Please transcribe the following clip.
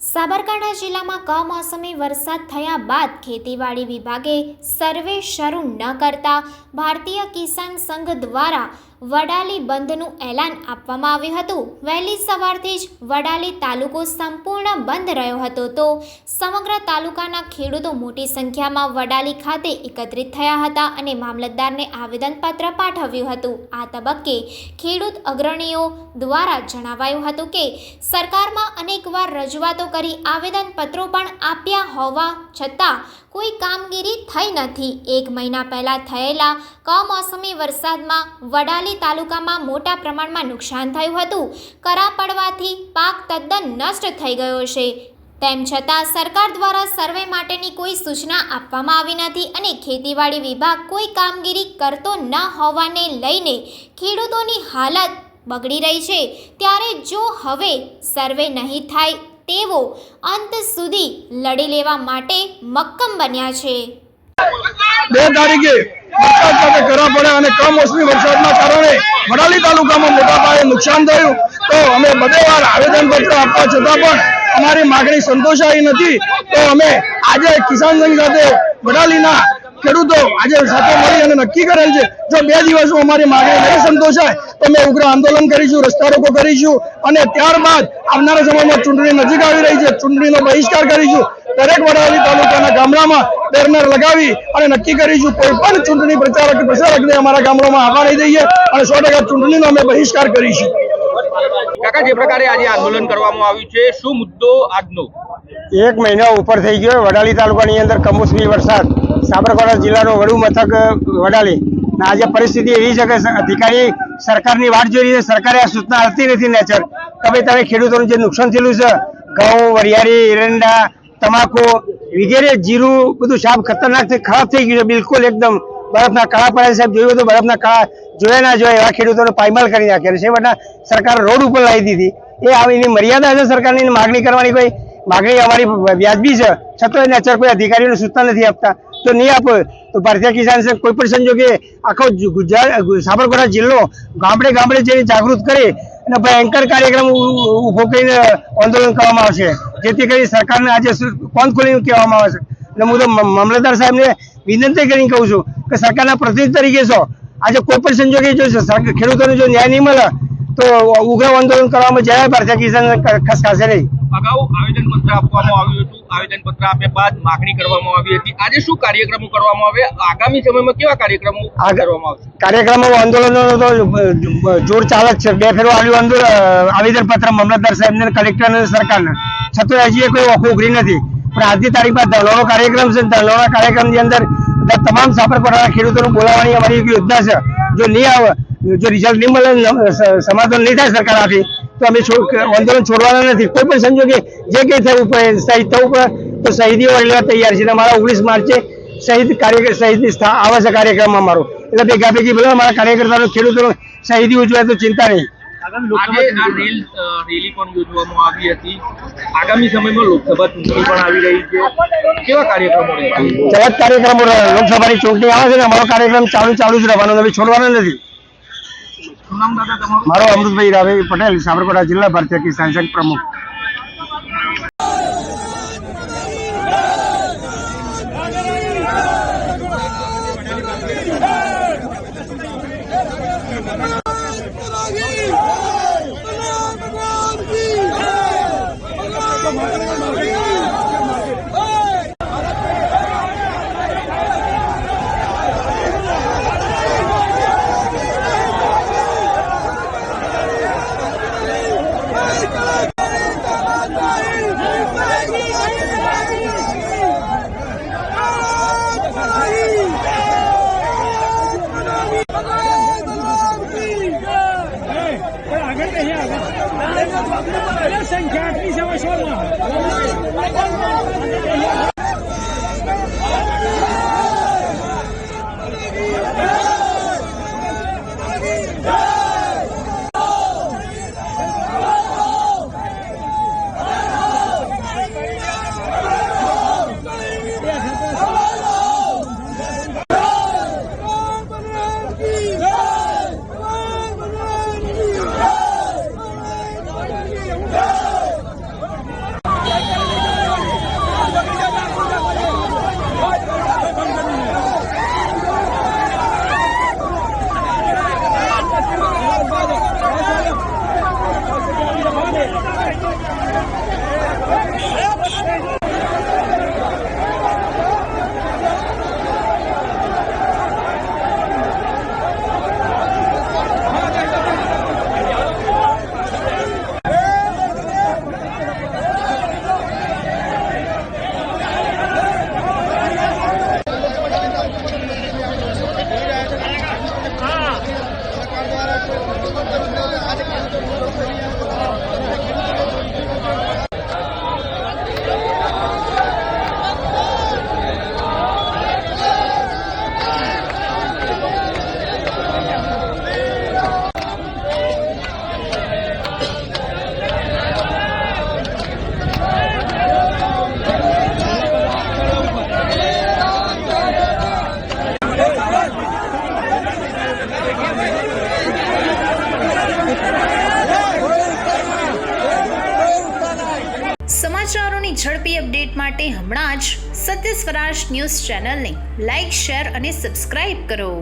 સાબરકાંઠા જિલ્લામાં કમોસમી વરસાદ થયા બાદ ખેતીવાડી વિભાગે સર્વે શરૂ ન કરતા ભારતીય કિસાન સંઘ દ્વારા વડાલી બંધનું એલાન આપવામાં આવ્યું હતું. વહેલી સવારથી જ વડાલી તાલુકો સંપૂર્ણ બંધ રહ્યો હતો તો સમગ્ર તાલુકાના ખેડૂતો મોટી સંખ્યામાં વડાલી ખાતે એકત્રિત થયા હતા અને મામલતદારને આવેદનપત્ર પાઠવ્યું હતું. આ તબક્કે ખેડૂત અગ્રણીઓ દ્વારા જણાવાયું હતું કે સરકારમાં અનેકવાર રજૂઆતો કરી આવેદનપત્રો પણ આપ્યા હોવા છતાં કોઈ કામગીરી થઈ નથી. એક મહિના પહેલાં થયેલા કમોસમી વરસાદમાં વડાલી તાલુકામાં મોટા પ્રમાણમાં નુકસાન થયું હતું. કરા પડવાથી પાક તદ્દન નષ્ટ થઈ ગયો છે. તેમ છતાં સરકાર દ્વારા સર્વે માટેની કોઈ સૂચના આપવામાં આવી નથી અને ખેતીવાડી વિભાગ કોઈ કામગીરી કરતો ન હોવાને લઈને ખેડૂતોની હાલત બગડી રહી છે. ત્યારે જો હવે સર્વે નહીં થાય તેવો અંત સુધી લડી લેવા માટે મક્કમ બન્યા છે. બે તારીખે વરસાદ સાથે કરા પડ્યા અને કમોસમી વરસાદના કારણે વડાલી તાલુકામાં મોટા પાયે નુકસાન થયું. તો અમે બધે વાર આવેદનપત્ર આપવા છતાં પણ અમારી માગણી સંતોષાઈ નથી. તો અમે આજે કિસાન સંઘ સાથે વડાલીના ખેડૂતો આજે સાથે મળી અને નક્કી કરેલ છે જો બે દિવસમાં અમારી માગણી નહીં સંતોષાય તો અમે ઉગ્ર આંદોલન કરીશું રસ્તા રોકો કરીશું અને ત્યારબાદ આવનારા સમયમાં ચૂંટણી નજીક આવી રહી છે ચૂંટણીનો બહિષ્કાર કરીશું. દરેક વડાલી તાલુકાના ગામડામાં બેનર લગાવી અને નક્કી કરીશું કોઈ પણ ચૂંટણી પ્રચારક પ્રસારકને અમારા ગામડામાં આવવા નહીં દઈએ અને સો ટકા ચૂંટણીનો અમે બહિષ્કાર કરીશું. કાકા જે પ્રકારે આજે આંદોલન કરવામાં આવ્યું છે શું મુદ્દો આજનો? એક મહિના ઉપર થઈ ગયો વડાલી તાલુકાની અંદર કમોસમી વરસાદ. સાબરકાંઠા જિલ્લાનું વડુ મથક વડાલી. આજે પરિસ્થિતિ એવી છે કે અધિકારી સરકારની વાટ જોઈ સરકારે આ સૂચના આપતી નથી નેચર. કે ભાઈ, તમે ખેડૂતોનું જે નુકસાન થયેલું છે, ઘઉં, વરિયાળી, એરંડા, તમાકુ, વગેરે જીરું, બધું સાફ ખતરનાક ખરાબ થઈ ગયું છે. બિલકુલ એકદમ બરફના કાળા પડ્યા સાહેબ, જોયું હતું બરફના કાળા, જોયા ના જોયા એવા ખેડૂતોને પાયમાલ કરી નાખ્યા છે. બધા સરકાર રોડ ઉપર લાવી દીધી. એ આવી એની મર્યાદા છે સરકારની માગણી કરવાની કોઈ માગણી અમારી વ્યાજબી છે. છતાં એને અચર કોઈ અધિકારીઓને સૂચના નથી આપતા. તો નહીં આપો. તો ભારતીય કિસાન સંઘ કોઈ પણ સંજોગે આખો ગુજરાત, સાબરકાંઠા જિલ્લો ગામડે ગામડે જઈને જાગૃત કરી અને ભયંકર કાર્યક્રમ ઊભો કરીને આંદોલન કરવામાં આવશે. જેથી કરી સરકારને આજે કોણ ખોલીને કહેવામાં આવે છે? એટલે હું તો મામલતદાર સાહેબને વિનંતી કરીને કહું છું કે સરકારના પ્રતિનિધિ તરીકે છો. આજે કોઈ પણ સંજોગે જો ખેડૂતોને જો ન્યાય નહીં મળે તો ઉગ્ર આંદોલન કરવામાં જરાય ભારતીય કિસાન ખસકાશે નહીં. અગાઉ આવેદનપત્ર આપવામાં આવ્યું હતું. આવેદનપત્ર આપ્યા બાદ માગણી કરવામાં આવી હતી. આજે શું કાર્યક્રમો કરવામાં આવે? આગામી સમયમાં કેવા કાર્યક્રમો કરવામાં આવશે? કાર્યક્રમો આંદોલનો તો જોર ચાલે છે. બે ફેરો આવ્યું આંદોલન આવેદન પત્ર મામલતદાર સાહેબને કલેક્ટર અને સરકારને. છતાં હજી કોઈ ઓખું ઉઘરી નથી. પણ આજની તારીખમાં ધલોનો કાર્યક્રમ છે ધરણાના કાર્યક્રમની અંદર તમામ સાબરકાંઠાના ખેડૂતોને બોલાવવાની અમારી યોજના છે. જો નહીં આવે જો રિઝલ્ટ નહીં મળે સમાધાન નહીં થાય સરકાર આપી તો અમે આંદોલન છોડવાના નથી. કોઈ પણ સંજોગે જે કંઈ થવું પડે શહીદ થવું પડે તો શહીદીઓ લેવા તૈયાર છે. મારા અમારા ઓગણીસ માર્ચે શહીદ કાર્ય શહીદ આવે છે કાર્યક્રમ અમારો. એટલે ભેગા ભેગી બધા અમારા કાર્યકર્તાઓ ખેડૂતો શહીદી ઉજવાય તો ચિંતા નહીં. આજે આ રેલ અ, રેલી પણ યોજવામાં આવી હતી. આગામી સમયમાં લોકસભા ચૂંટણી પણ આવી રહી છે. કેવા કાર્યક્રમો રહેશે કાર્યક્રમો લોકસભાની ચૂંટણી આવે છે ને અમારો કાર્યક્રમ ચાલુ ચાલુ જ રહેવાનો અમે છોડવાનો નથી. મારો અમૃતભાઈ રાવે પટેલ સાબરકાંઠા જિલ્લા ભારતીય કિસાન સંઘ પ્રમુખ. 挣钱你钱我说了 માટે હમણાં જ સત્ય સ્વરાજ ન્યૂઝ ચેનલને લાઇક શેર અને સબસ્ક્રાઇબ કરો.